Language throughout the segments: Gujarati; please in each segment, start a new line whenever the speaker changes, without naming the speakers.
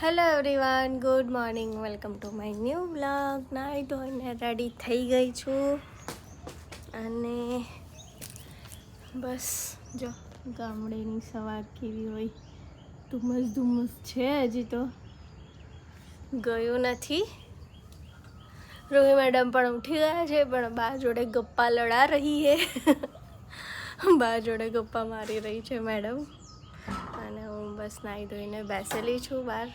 Hello everyone good morning welcome to my new blog નાઈ ધોઈને રેડી થઈ ગઈ છું. અને બસ, જો, ગામડેની સવાર કેવી હોય. ધુમ્મસ ધુમ્મસ છે હજી તો. ગયું નથી. રોહી મેડમ પણ ઉઠી ગયા છે, પણ બા જોડે ગપ્પા લડા રહી હે. બા જોડે ગપ્પા મારી રહી છે મેડમ અને હું બસ નાહી ધોઈને બેસેલી છું બહાર.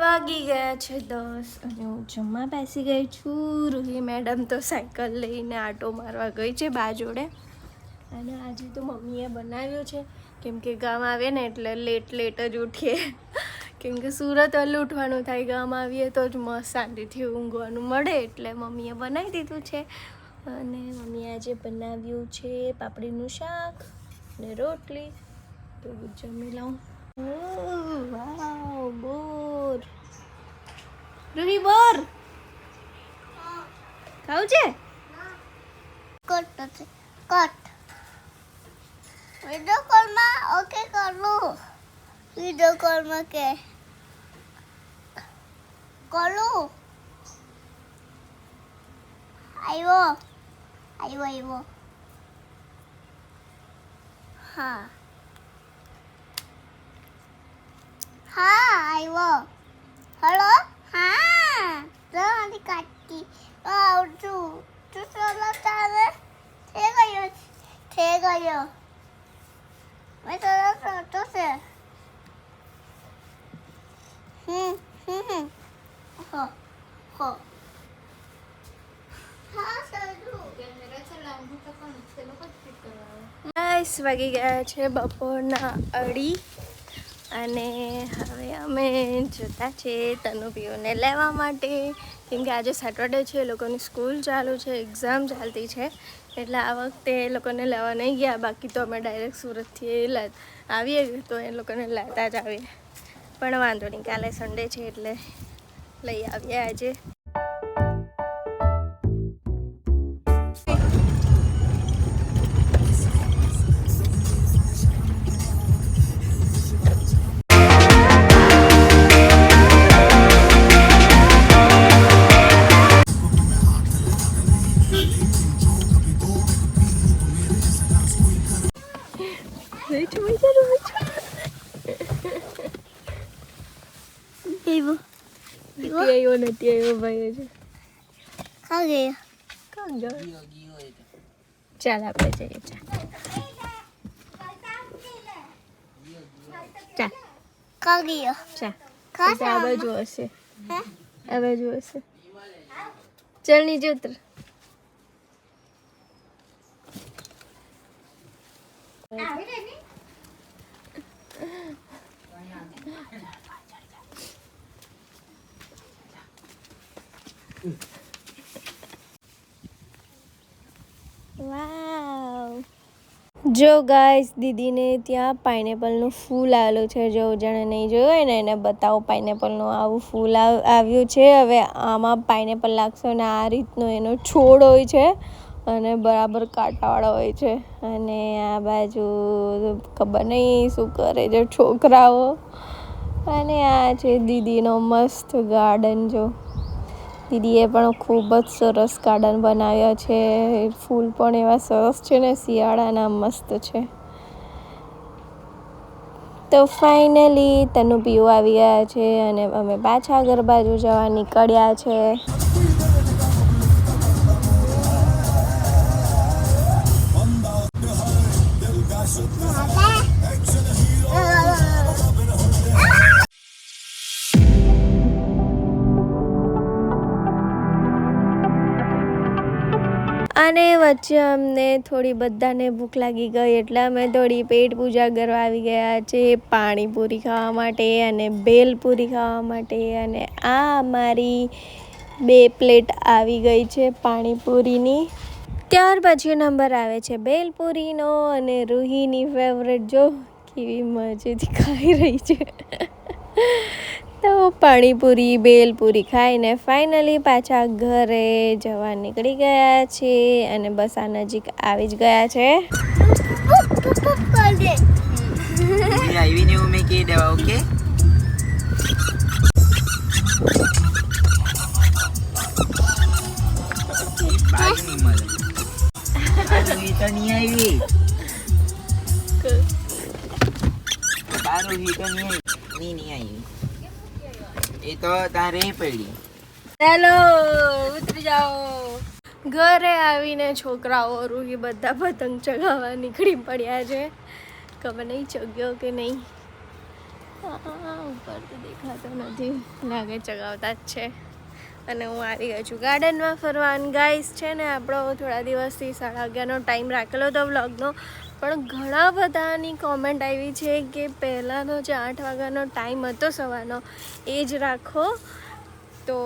વાગી ગયા છે દસ અને હું જમવા બેસી ગઈ છું. રૂહી મેડમ તો સાયકલ લઈને આટો મારવા ગઈ છે બા જોડે. અને આજે તો મમ્મીએ બનાવ્યું છે. કેમ કે ગામ આવે ને એટલે લેટ લેટ જ ઉઠીએ. કેમ કે સુરત વહેલું ઉઠવાનું થાય, ગામ આવીએ તો જ મસ્ત શાંતિથી ઊંઘવાનું મળે એટલે મમ્મીએ બનાવી દીધું છે. અને મમ્મીએ આજે બનાવ્યું છે પાપડીનું શાક અને રોટલી. તો જમી લઉં. ખાવું છે
કટ છે કટ વિડિયો કોલમાં ઓકે કરું વિડિયો કોલમાં કે કરું આવ્યો આવ્યો આવતું તું ચલો તારે થઈ ગયો હો હો હા સરું
દસ વાગી ગયા છે બપોરના અઢી અને હવે અમે જતા છીએ તનુભીઓને લેવા માટે. કેમકે આજે સેટરડે છે, એ લોકોની સ્કૂલ ચાલુ છે એક્ઝામ ચાલતી છે. એટલે આ વખતે એ લોકોને લેવા નહીં ગયા. બાકી તો અમે ડાયરેક્ટ સુરતથી આવીએ તો એ લોકોને લેતા જ આવીએ. પણ વાંધો નહીં, કાલે સન્ડે છે એટલે લઈ આવીએ આજે.
આવ્યો
નથી આવ્યો ભાઈ હજુ
કા ગયો
કાં ગયો ચાલ આપણે જઈએ ચાલ
ખા ગયો
ચાલ કા બાજુ હશે આ બાજુ હશે ચાલ નીચે ઉતર વાવ જો ગાઈસ દીદીને ત્યાં પાઇનેપલનું ફૂલ આવેલું છે. જો જેણે નહીં જોયું હોય ને, એને બતાવો પાઇનેપલનું આવું ફૂલ આવ્યું છે. હવે આમાં પાઇનેપલ લાગશે અને આ રીતનો એનો છોડ હોય છે અને બરાબર કાંટાવાળો હોય છે. અને આ બાજુ ખબર નહીં શું કરે છે છોકરાઓ. અને આ છે દીદીનો મસ્ત ગાર્ડન જો. દીદીએ પણ ખૂબ જ સરસ ગાર્ડન બનાવ્યા છે. ફૂલ પણ એવા સરસ છે ને, શિયાળાના મસ્ત છે. તો ફાઇનલી તનુ પીવું આવી ગયા છે અને અમે પાછા ઘર બાજુ જવા નીકળ્યા છે. વચ્ચે અમને થોડી બધાને ભૂખ લાગી ગઈ એટલે અમે થોડી પેટ પૂજા કરવા આવી ગયા છે પાણીપુરી ખાવા માટે અને ભેલપુરી ખાવા માટે અને આ અમારી બે પ્લેટ આવી ગઈ છે પાણીપુરીની ત્યાર પછી નંબર આવે છે ભેલપુરીનો અને રૂહીની ફેવરેટ જો કેવી મજેથી ખાઈ રહી છે. તો પાણીપુરી ભેલપુરી ખાઈને ફાઇનલી પાછા ઘરે જવા નીકળી ગયા છે અને બસ આ નજીક આવી જ ગયા છે
આવી મેં કહી દેવા ઓકે એ તો તારે પડી.
હેલો, ઉતરી જાઓ. ઘરે આવીને છોકરાઓ રૂહી બધા પતંગ ચગાવવા નીકળી પડ્યા છે. ખબર નહીં ચગ્યો કે નહીં. ઉપર તો દેખાતો નથી. લાગે ચગાવતા જ છે. અને હું આવી ગઈ છું ગાર્ડનમાં ફરવાન. ગાઈસ છે ને, આપણો થોડા દિવસથી સાડા અગિયારનો ટાઈમ રાખેલો હતો વ્લોગનો પણ ઘણા બધાની કોમેન્ટ આવી છે કે પહેલાંનો જે આઠ વાગ્યાનો ટાઈમ હતો સવારનો, એ જ રાખો. તો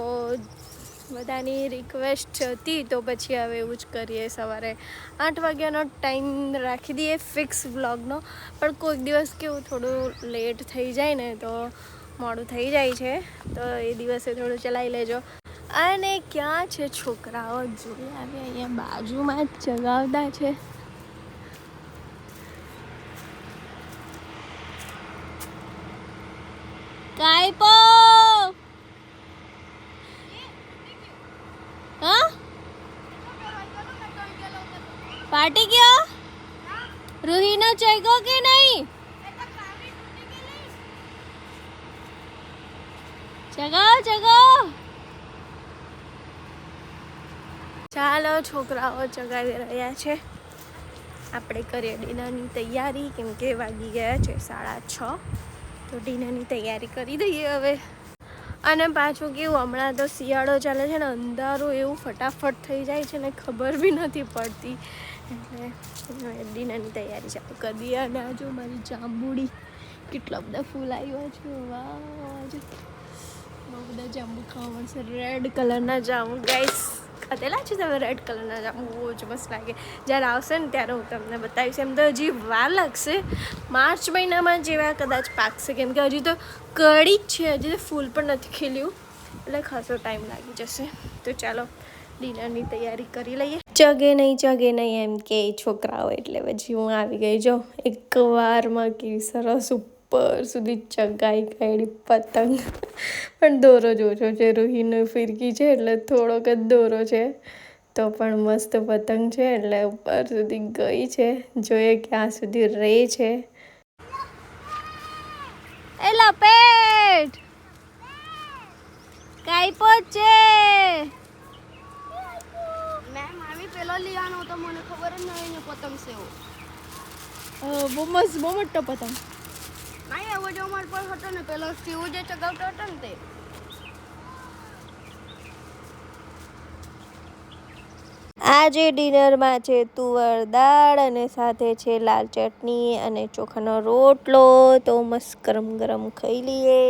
બધાની રિક્વેસ્ટ હતી, તો પછી હવે એવું જ કરીએ સવારે. આઠ વાગ્યાનો ટાઈમ રાખી દઈએ ફિક્સ વ્લોગનો પણ કોઈક દિવસ કેવું થોડું લેટ થઈ જાય ને, તો મોડું થઈ જાય છે. તો એ દિવસે થોડું ચલાવી લેજો. અને ક્યાં છે છોકરાઓ? જોઈ, આવે અહીંયા બાજુમાં જ ચગાવતા છે કાયપો હા પાટી ગયો રૂહીનો ચગ્યો કે નહીં? ચગાવો ચગાવો ચાલો છોકરાઓ ચગાવી રહ્યા છે. આપણે કરીએ ડિનરની તૈયારી, કેમ કે વાગી ગયા છે સાડા છ. તો ડિનરની તૈયારી કરી દઈએ હવે. અને પાછું કેવું, હમણાં તો શિયાળો ચાલે છે ને, અંધારું એવું ફટાફટ થઈ જાય છે ને, ખબર બી નથી પડતી. એટલે ડિનરની તૈયારી કરી દઈએ અને આ જો મારી જાંબુડી, કેટલા બધા ફૂલ આવ્યા છે. વાજ બહુ બધા જાંબુ ખાવા મળશે. રેડ કલરના જાંબુ ગાઈસ ખાધેલા છે તમે રેડ કલરના જાંબુ? બહુ જ મસ્ત લાગે. જ્યારે આવશે ને ત્યારે હું તમને બતાવીશ. એમ તો હજી વાર લાગશે. માર્ચ મહિનામાં જેવા કદાચ પાકશે. કેમ કે હજી તો કડી જ છે. હજી તો ફૂલ પણ નથી ખીલ્યું. એટલે ખાસો ટાઈમ લાગી જશે. તો ચાલો ડિનરની તૈયારી કરી લઈએ. ચગે નહીં ચગે નહીં એમ કે છોકરાઓ એટલે પછી હું આવી ગઈ. જો, એક વારમાં કેવી સરસ ઉપર સુધી ચગાઈ ગયેલી પતંગ. પણ દોરો જ છે રૂહીનો ફિરકી છે એટલે થોડોક જ દોરો છે. તો પણ મસ્ત પતંગ છે એટલે ઉપર સુધી ગઈ છે. જોઈએ ક્યાં સુધી રહે છે. એ લપેટ કાઈ છે
મેમ આવી પેલો લેવાનો તો મને ખબર જ નહીં ને પતંગ છે એવો.
બહુ મસ્ત બહુ મોટો પતંગ.
ના એવો જો અમાર પર હતો ને પેલો શિવ જે ચગાવતો હતો ને તે.
આજે ડિનરમાં છે તુવર દાળ અને સાથે છે લાલ ચટણી અને ચોખાનો રોટલો. તો મસ્ત ગરમ ગરમ ખાઈ લઈએ.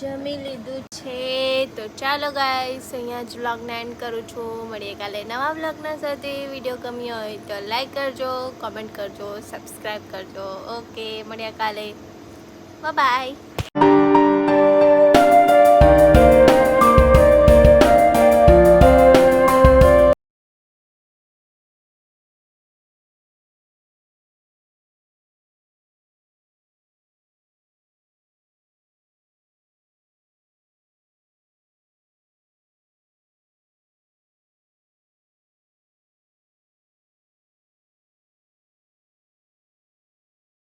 જમી લીધું છે. તો ચાલો ગાઈસ અહીંયા જ વ્લોગને એન્ડ કરું છું. મળીએ કાલે નવા વ્લોગના સાથે. વીડિયો ગમ્યો હોય તો લાઈક કરજો કોમેન્ટ કરજો સબસ્ક્રાઈબ કરજો. ઓકે મળ્યા કાલે. બાય